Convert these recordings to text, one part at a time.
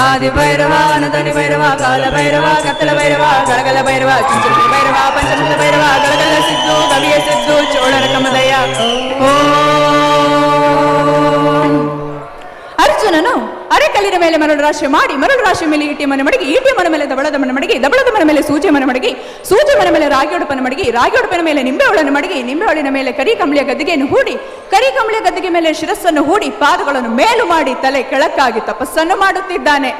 ఆది భైరవ అనదని భైరవ కాల భైరవ కత్తల భైరవ గడగల భైరవ చించుల భైరవ పంచముల భైరవ గడగల సిద్ధు కవియ సిద్ధు చోళ రకమదయ. ఓ ಅರೆಕಲ್ಲಿನ ಮೇಲೆ ಮರಳು ರಾಶಿ ಮಾಡಿ ಮರಳು ರಾಶಿ ಮೇಲೆ ಈಟಿ ಮನೆ ಮಡಗಿ ಈಟಿ ಮನೆ ಮೇಲೆ ದಬಳದ ಮನೆ ಮಡಗಿ ದಬಳದ ಮನೆ ಮೇಲೆ ಸೂಜಿ ಮನೆ ಮಡಗಿ ಸೂಜಿ ಮನೆ ಮೇಲೆ ರಾಗಿ ಉಡುಪನ ಮಡಗಿ ರಾಗಿ ಉಡುಪಿನ ಮೇಲೆ ನಿಂಬೆ ಹೊಳನ್ನು ಮಡಗಿ ನಿಂಬೆ ಹೊಳಿನ ಮೇಲೆ ಕರಿ ಕಂಬಳಿಯ ಗದ್ದಿಗೆಯನ್ನು ಹೂಡಿ ಕರಿ ಕಂಬಳಿಯ ಗದ್ದಿಗೆ ಮೇಲೆ ಶಿರಸ್ಸನ್ನು ಹೂಡಿ ಪಾದಗಳನ್ನು ಮೇಲು ಮಾಡಿ ತಲೆ ಕೆಳಕ್ಕಾಗಿ ತಪಸ್ಸನ್ನು ಮಾಡುತ್ತಿದ್ದಾನೆ.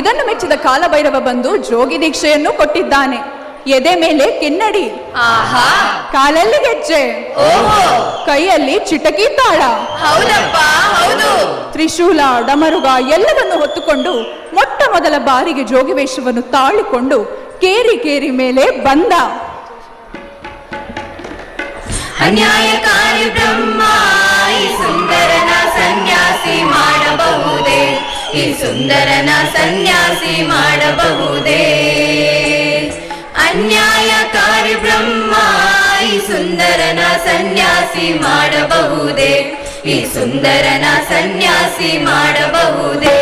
ಇದನ್ನು ಮೆಚ್ಚಿದ ಕಾಲಭೈರವ ಬಂದು ಜೋಗಿ ದೀಕ್ಷೆಯನ್ನು ಕೊಟ್ಟಿದ್ದಾನೆ. ಎದೆ ಮೇಲೆ ಕಿನ್ನಡಿ ಆಹಾ. ಕಾಲಲ್ಲಿ ಗೆಜ್ಜೆ. ಓಹೋ. ಕೈಯಲ್ಲಿ ಚಿಟಕಿ ತಾಳ. ಹೌದಪ್ಪ ಹೌದು. ತ್ರಿಶೂಲ ಡಮರುಗ ಎಲ್ಲವನ್ನು ಹೊತ್ತುಕೊಂಡು ಮೊಟ್ಟ ಮೊದಲ ಬಾರಿಗೆ ಜೋಗಿವೇಶವನ್ನು ತಾಳಿಕೊಂಡು ಕೇರಿ ಕೇರಿ ಮೇಲೆ ಬಂದ. ಅನ್ಯಾಯಕಾರಿ ಬ್ರಹ್ಮ ಈ ಸುಂದರನ ಸನ್ಯಾಸಿ ಮಾಡಬಹುದೇ? ಈ ಸುಂದರನ ಸನ್ಯಾಸಿ ಮಾಡಬಹುದೇ? ಅನ್ಯಾಯಕಾರಿ ಬ್ರಹ್ಮ ಈ ಸುಂದರನ ಸನ್ಯಾಸಿ ಮಾಡಬಹುದೇ? ಈ ಸುಂದರನ ಸನ್ಯಾಸಿ ಮಾಡಬಹುದೇ?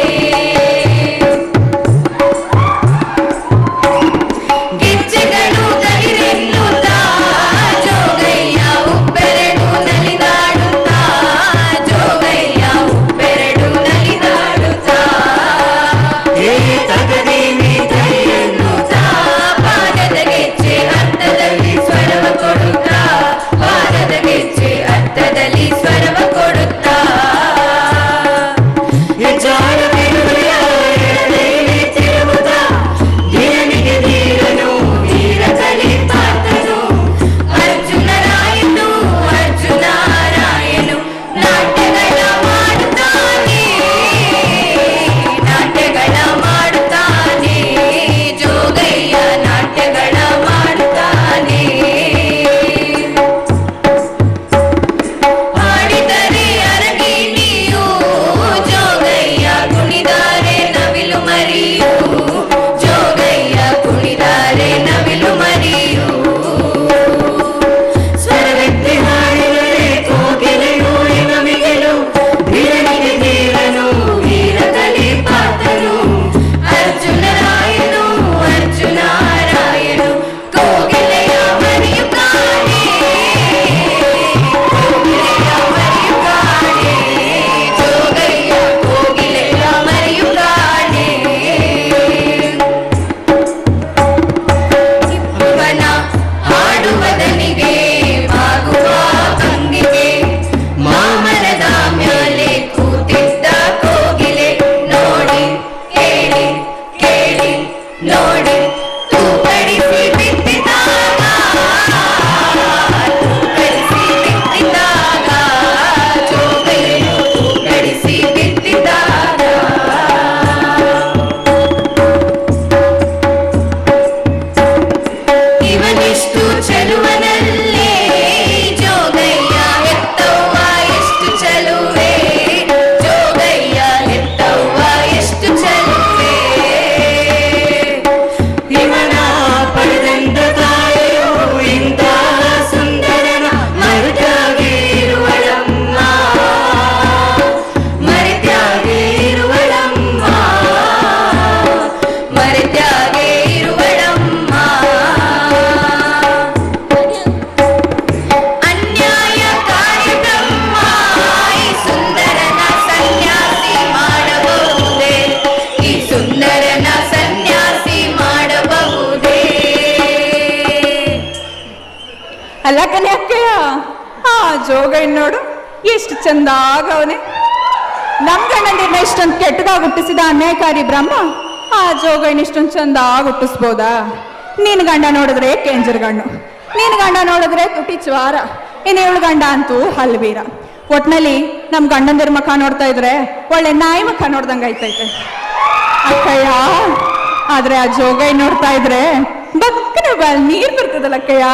ಎಷ್ಟು ಚಂದ ಆಗವನೆ ನಮ್ ಗಂಡಂದಿರ್ನ ಇಷ್ಟೊಂದು ಕೆಟ್ಟದಾಗ ಹುಟ್ಟಿಸಿದ ಅನ್ಯಾಯಕಾರಿ ಬ್ರಹ್ಮ, ಆ ಜೋಗಣ್ಣ ಇಷ್ಟೊಂದು ಚಂದ ಹುಟ್ಟಿಸ್ಬೋದಾ? ನಿನ್ ಗಂಡ ನೋಡಿದ್ರೆ ಕೇಂಜರ್ ಗಣ್ಣು ನಿನ್ ಗಂಡ ನೋಡಿದ್ರೆ ತುಟಿ ಜ್ವಾರ, ಇನ್ನು ಇವಳು ಗಂಡ ಅಂತೂ ಹಲ್ವೀರ. ಒಟ್ನಲ್ಲಿ ನಮ್ ಗಂಡಂದಿರ ಮುಖ ನೋಡ್ತಾ ಇದ್ರೆ ಒಳ್ಳೆ ನಾಯಿ ಮುಖ ನೋಡ್ದಂಗ ಐತೈತೆ ಅಕ್ಕಯ್ಯ, ಆದ್ರೆ ಆ ಜೋಗೈ ನೋಡ್ತಾ ಇದ್ರೆ ಬಕ್ಕನ ಬಾಲ್ ನೀರ್ ಬರ್ತದಲ್ಲ ಅಕ್ಕಯ್ಯ?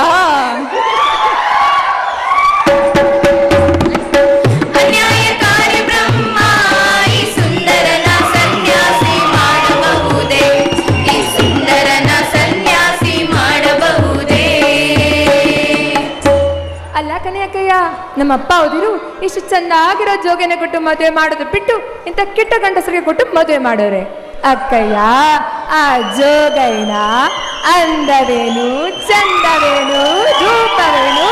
ನಮ್ಮ ಅಪ್ಪ ಅವದಿರು ಇಷ್ಟು ಚೆನ್ನಾಗಿರೋ ಜೋಗೇನ ಕೊಟ್ಟು ಮದುವೆ ಮಾಡೋದು ಬಿಟ್ಟು ಇಂಥ ಕೆಟ್ಟ ಗಂಡಸರಿಗೆ ಕೊಟ್ಟು ಮದುವೆ ಮಾಡೋರೆ. ಅಕ್ಕಯ್ಯ, ಆ ಜೋಗೈನ ಅಂದವೇನು, ಚಂದವೇನು ರೂಪವೇನು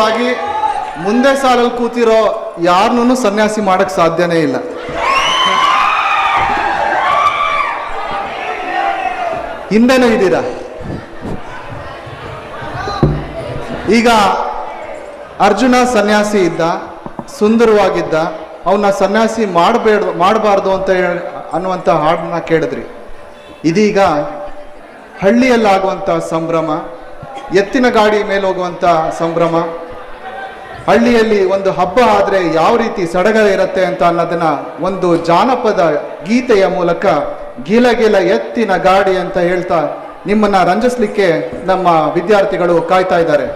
ವಾಸ್ತವವಾಗಿ ಮುಂದೆ ಸಾಲಲ್ಲಿ ಕೂತಿರೋ ಯಾರನ್ನೂ ಸನ್ಯಾಸಿ ಮಾಡಕ್ ಸಾಧ್ಯನೇ ಇಲ್ಲ. ಹಿಂದೆನೂ ಇದ್ದೀರ? ಈಗ ಅರ್ಜುನ ಸನ್ಯಾಸಿ ಇದ್ದ, ಸುಂದರವಾಗಿದ್ದ ಅವನ್ನ ಸನ್ಯಾಸಿ ಮಾಡಬೇಡ ಮಾಡಬಾರ್ದು ಅಂತ ಅನ್ನುವಂಥ ಹಾಡನ್ನ ಕೇಳಿದ್ರಿ. ಇದೀಗ ಹಳ್ಳಿಯಲ್ಲಾಗುವಂಥ ಸಂಭ್ರಮ, ಎತ್ತಿನ ಗಾಡಿ ಮೇಲೆ ಹೋಗುವಂಥ ಸಂಭ್ರಮ ಹಳ್ಳಿಯಲ್ಲಿ ಒಂದು ಹಬ್ಬ ಆದರೆ ಯಾವ ರೀತಿ ಸಡಗರ ಇರುತ್ತೆ ಅಂತ ಅನ್ನೋದನ್ನ ಒಂದು ಜಾನಪದ ಗೀತೆಯ ಮೂಲಕ ಗಿಲ ಗಿಲ ಎತ್ತಿನ ಗಾಡಿ ಅಂತ ಹೇಳ್ತಾ ನಿಮ್ಮನ್ನ ರಂಜಿಸ್ಲಿಕ್ಕೆ ನಮ್ಮ ವಿದ್ಯಾರ್ಥಿಗಳು ಕಾಯ್ತಾ ಇದ್ದಾರೆ.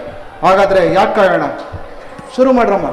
ಹಾಗಾದ್ರೆ ಯಾಕೆ ಕಾರಣ ಶುರು ಮಾಡ್ರಮ್ಮ.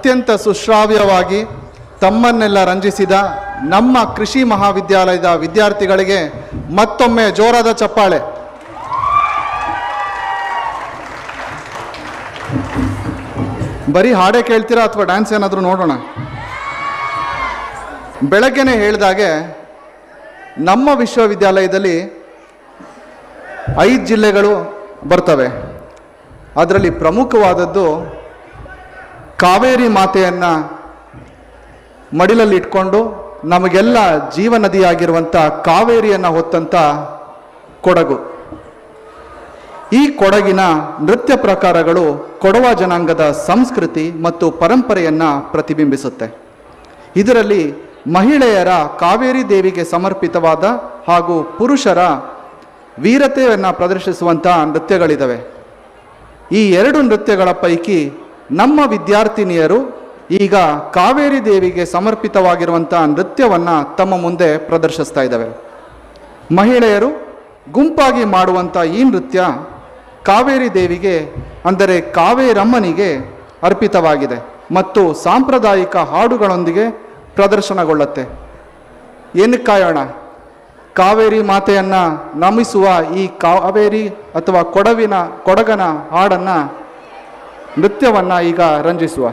ಅತ್ಯಂತ ಸುಶ್ರಾವ್ಯವಾಗಿ ತಮ್ಮನ್ನೆಲ್ಲ ರಂಜಿಸಿದ ನಮ್ಮ ಕೃಷಿ ಮಹಾವಿದ್ಯಾಲಯದ ವಿದ್ಯಾರ್ಥಿಗಳಿಗೆ ಮತ್ತೊಮ್ಮೆ ಜೋರಾದ ಚಪ್ಪಾಳೆ. ಬರೀ ಹಾಡೇ ಕೇಳ್ತೀರಾ ಅಥವಾ ಡ್ಯಾನ್ಸ್ ಏನಾದರೂ ನೋಡೋಣ? ಬೆಳಗ್ಗೆನೆ ಹೇಳಿದಾಗೆ ನಮ್ಮ ವಿಶ್ವವಿದ್ಯಾಲಯದಲ್ಲಿ ಐದು ಜಿಲ್ಲೆಗಳು ಬರ್ತವೆ. ಅದರಲ್ಲಿ ಪ್ರಮುಖವಾದದ್ದು ಕಾವೇರಿ ಮಾತೆಯನ್ನು ಮಡಿಲಲ್ಲಿ ಇಟ್ಕೊಂಡು ನಮಗೆಲ್ಲ ಜೀವನದಿಯಾಗಿರುವಂಥ ಕಾವೇರಿಯನ್ನು ಹೊತ್ತಂಥ ಕೊಡಗು. ಈ ಕೊಡಗಿನ ನೃತ್ಯ ಪ್ರಕಾರಗಳು ಕೊಡವ ಜನಾಂಗದ ಸಂಸ್ಕೃತಿ ಮತ್ತು ಪರಂಪರೆಯನ್ನು ಪ್ರತಿಬಿಂಬಿಸುತ್ತೆ. ಇದರಲ್ಲಿ ಮಹಿಳೆಯರ ಕಾವೇರಿ ದೇವಿಗೆ ಸಮರ್ಪಿತವಾದ ಹಾಗೂ ಪುರುಷರ ವೀರತೆಯನ್ನು ಪ್ರದರ್ಶಿಸುವಂಥ ನೃತ್ಯಗಳಿದ್ದಾವೆ ಈ ಎರಡು ನೃತ್ಯಗಳ ಪೈಕಿ ನಮ್ಮ ವಿದ್ಯಾರ್ಥಿನಿಯರು ಈಗ ಕಾವೇರಿ ದೇವಿಗೆ ಸಮರ್ಪಿತವಾಗಿರುವಂಥ ನೃತ್ಯವನ್ನು ತಮ್ಮ ಮುಂದೆ ಪ್ರದರ್ಶಿಸ್ತಾ ಇದ್ದಾವೆ. ಮಹಿಳೆಯರು ಗುಂಪಾಗಿ ಮಾಡುವಂಥ ಈ ನೃತ್ಯ ಕಾವೇರಿ ದೇವಿಗೆ, ಅಂದರೆ ಕಾವೇರಮ್ಮನಿಗೆ ಅರ್ಪಿತವಾಗಿದೆ ಮತ್ತು ಸಾಂಪ್ರದಾಯಿಕ ಹಾಡುಗಳೊಂದಿಗೆ ಪ್ರದರ್ಶನಗೊಳ್ಳುತ್ತೆ. ಏನಕ್ಕೆ ಕಾಯೋಣ ಕಾವೇರಿ ಮಾತೆಯನ್ನು ನಮಿಸುವ ಈ ಕಾವೇರಿ ಅಥವಾ ಕೊಡವಿನ, ಕೊಡಗನ ಹಾಡನ್ನು ನೃತ್ಯವನ್ನು ಈಗ ರಂಜಿಸುವ.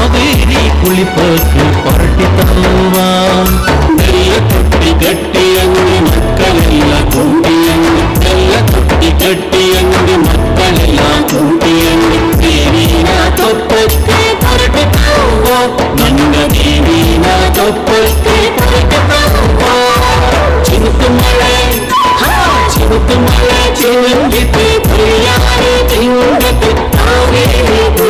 காவேரி குளிப்பக்கு பரட்டி தருவான். நல்ல தொட்டி கட்டி அங்கு மக்கள் எல்லாம் கூட்டி அங்கு நல்ல தொட்டி கட்டி அங்கு மக்கள் எல்லாம் கூட்டி அங்கு. தேவினா தொப்பத்து பரட்டி தருவோம் நல்ல தேவினா தொப்பத்து பரட்டி தருவோம் சிறுத்து மழை சிறுத்து மழை சிறுந்தித்து பிள்ளையாரே திங்கத்து காவேரி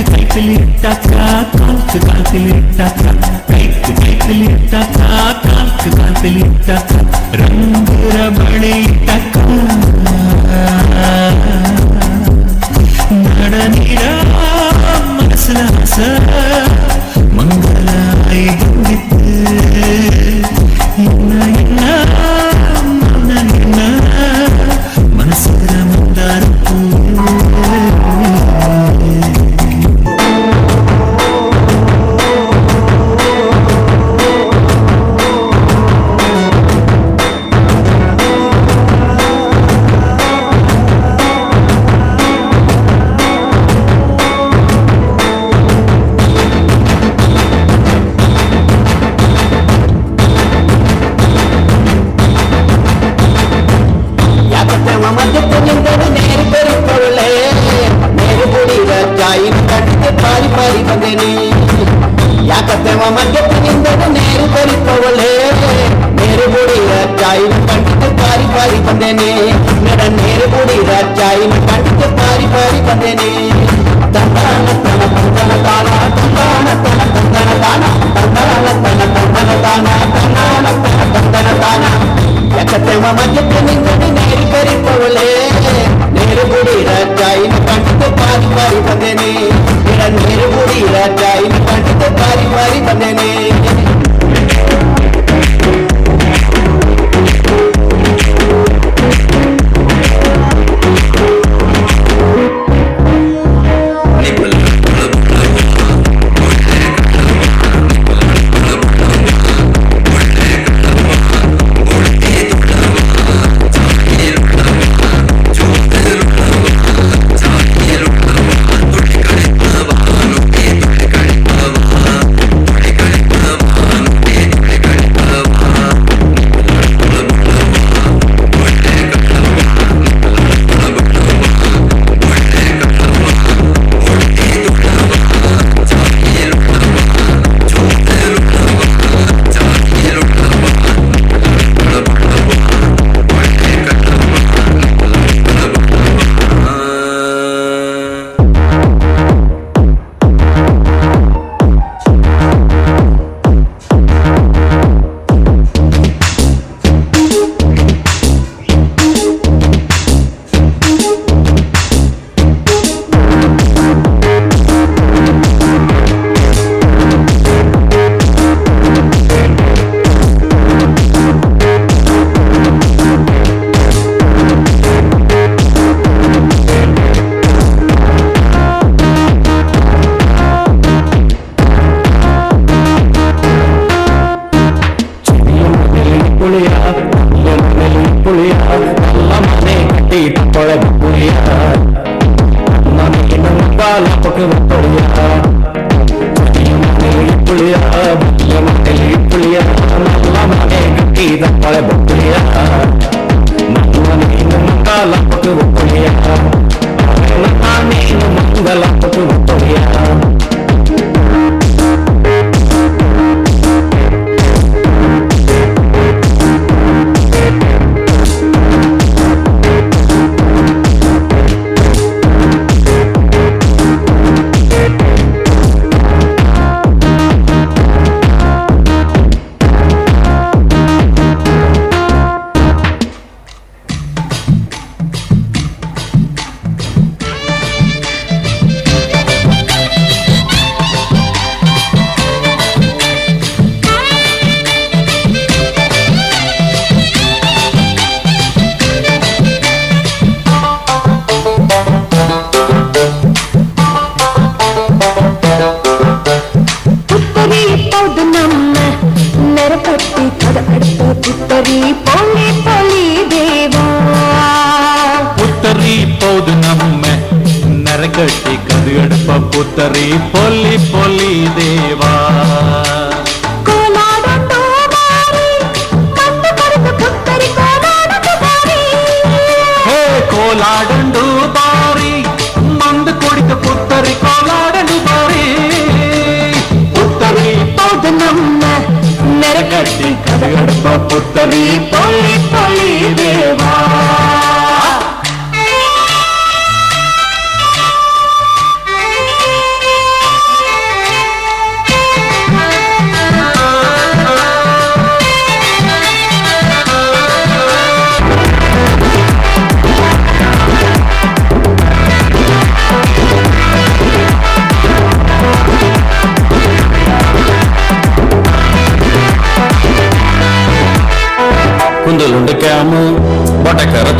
கைக்கு கைப்பில் இட்டாக்கா கால்க்கு கால்பில் இட்டாக்கா கைக்கு கைப்பில் இட்டாக்கா கால்க்கு கால்பில் இட்டாக்கா ரங்கு ரபளி இட்டாக்கா நடனிடா மனசுல ஹச ಗಪ್ಪಳೆ ಬೊಕ್ಕಳಿಯ ಮನುವ ನೀನು ಮಂಗಲ ಕೊಟ್ಟು ಬೊಕ್ಕಳಿಯ ನೀನು ಮಂಗಲ ಕೊಟ್ಟು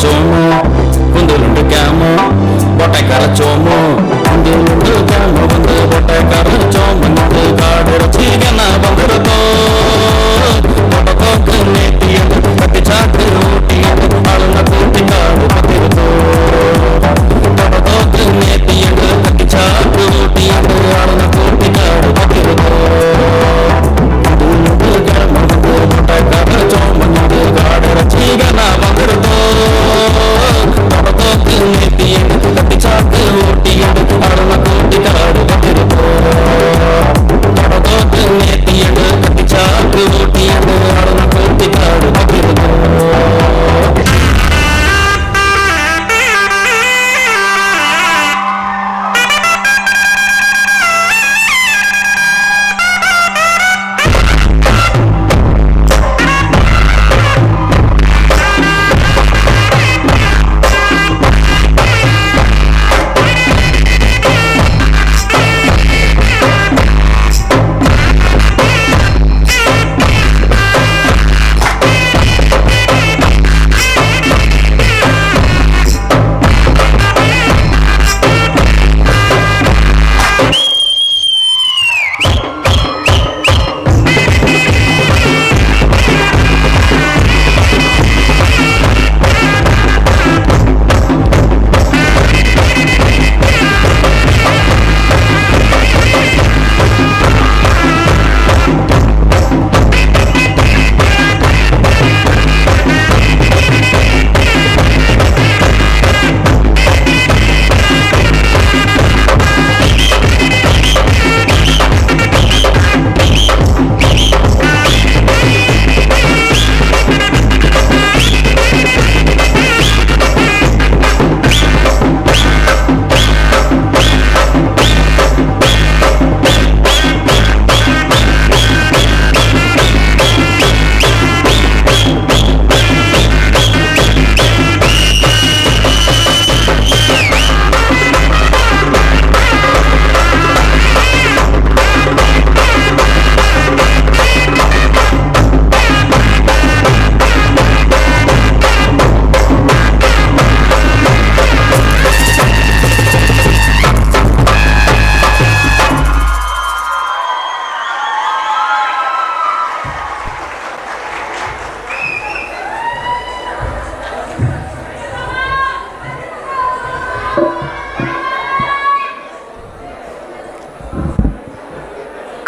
don't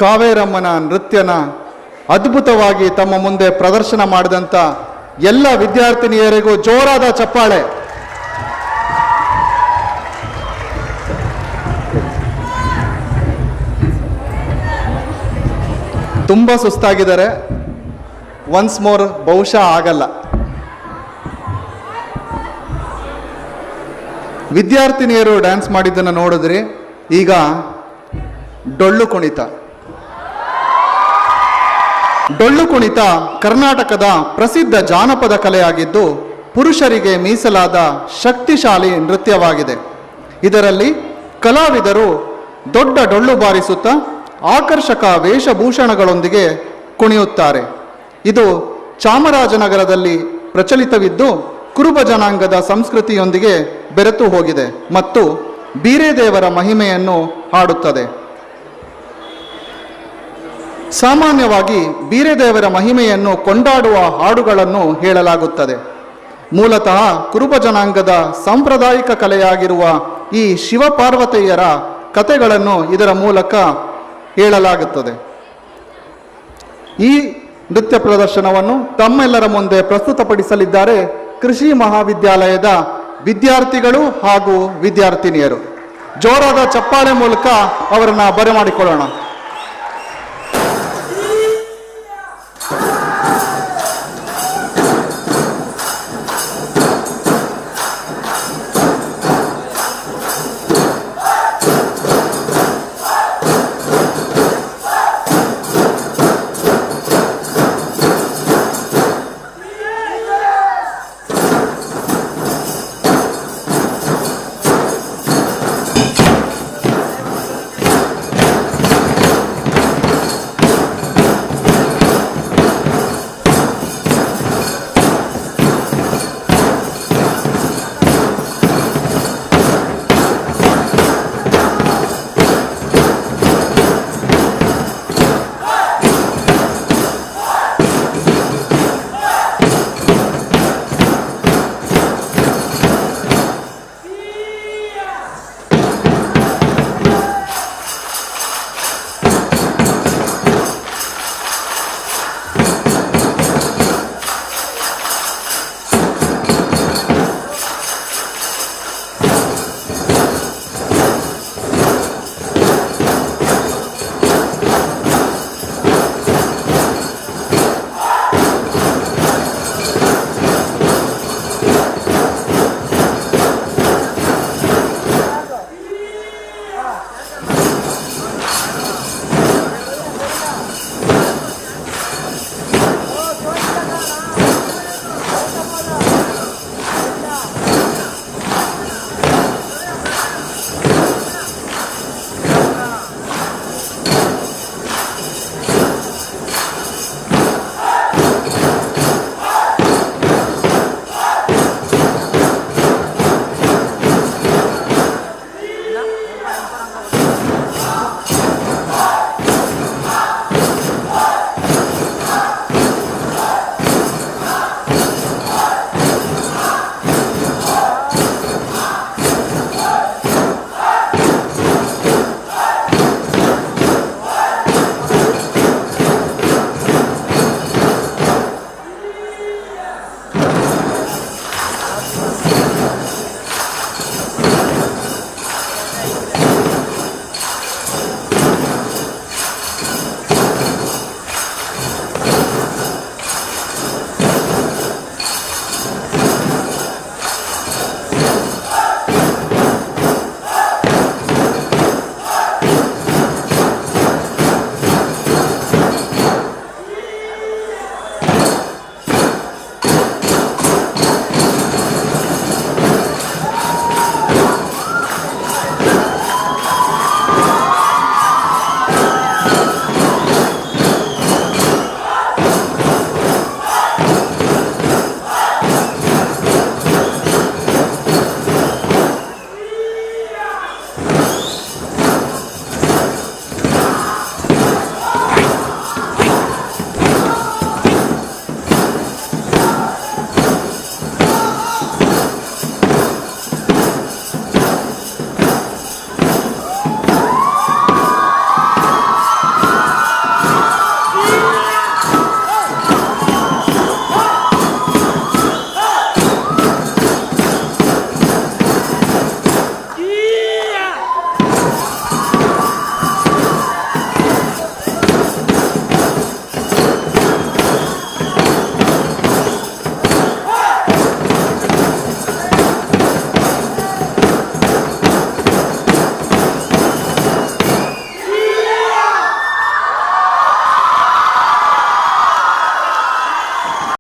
ಕಾವೇರಮ್ಮನ ನೃತ್ಯನ ಅದ್ಭುತವಾಗಿ ತಮ್ಮ ಮುಂದೆ ಪ್ರದರ್ಶನ ಮಾಡಿದಂಥ ಎಲ್ಲ ವಿದ್ಯಾರ್ಥಿನಿಯರಿಗೂ ಜೋರಾದ ಚಪ್ಪಾಳೆ. ತುಂಬ ಸುಸ್ತಾಗಿದ್ದಾರೆ. ಒನ್ಸ್ ಮೋರ್ ಬಹುಶಃ ಆಗಲ್ಲ. ವಿದ್ಯಾರ್ಥಿನಿಯರು ಡ್ಯಾನ್ಸ್ ಮಾಡಿದ್ದನ್ನು ನೋಡಿದ್ರಿ ಈಗ ಡೊಳ್ಳು ಕುಣಿತ. ಡೊಳ್ಳು ಕುಣಿತ ಕರ್ನಾಟಕದ ಪ್ರಸಿದ್ಧ ಜಾನಪದ ಕಲೆಯಾಗಿದ್ದು ಪುರುಷರಿಗೆ ಮೀಸಲಾದ ಶಕ್ತಿಶಾಲಿ ನೃತ್ಯವಾಗಿದೆ. ಇದರಲ್ಲಿ ಕಲಾವಿದರು ದೊಡ್ಡ ಡೊಳ್ಳು ಬಾರಿಸುತ್ತಾ ಆಕರ್ಷಕ ವೇಷಭೂಷಣಗಳೊಂದಿಗೆ ಕುಣಿಯುತ್ತಾರೆ. ಇದು ಚಾಮರಾಜನಗರದಲ್ಲಿ ಪ್ರಚಲಿತವಿದ್ದು ಕುರುಬ ಜನಾಂಗದ ಸಂಸ್ಕೃತಿಯೊಂದಿಗೆ ಬೆರೆತು ಹೋಗಿದೆ ಮತ್ತು ಬೀರೇದೇವರ ಮಹಿಮೆಯನ್ನು ಹಾಡುತ್ತದೆ. ಸಾಮಾನ್ಯವಾಗಿ ವೀರದೇವರ ಮಹಿಮೆಯನ್ನು ಕೊಂಡಾಡುವ ಹಾಡುಗಳನ್ನು ಹೇಳಲಾಗುತ್ತದೆ. ಮೂಲತಃ ಕುರುಬ ಜನಾಂಗದ ಸಾಂಪ್ರದಾಯಿಕ ಕಲೆಯಾಗಿರುವ ಈ ಶಿವಪಾರ್ವತಿಯರ ಕಥೆಗಳನ್ನು ಇದರ ಮೂಲಕ ಹೇಳಲಾಗುತ್ತದೆ. ಈ ನೃತ್ಯ ಪ್ರದರ್ಶನವನ್ನು ತಮ್ಮೆಲ್ಲರ ಮುಂದೆ ಪ್ರಸ್ತುತಪಡಿಸಲಿದ್ದಾರೆ ಕೃಷಿ ಮಹಾವಿದ್ಯಾಲಯದ ವಿದ್ಯಾರ್ಥಿಗಳು ಹಾಗೂ ವಿದ್ಯಾರ್ಥಿನಿಯರು. ಜೋರಾದ ಚಪ್ಪಾಳೆ ಮೂಲಕ ಅವರನ್ನು ಬರಮಾಡಿಕೊಳ್ಳೋಣ.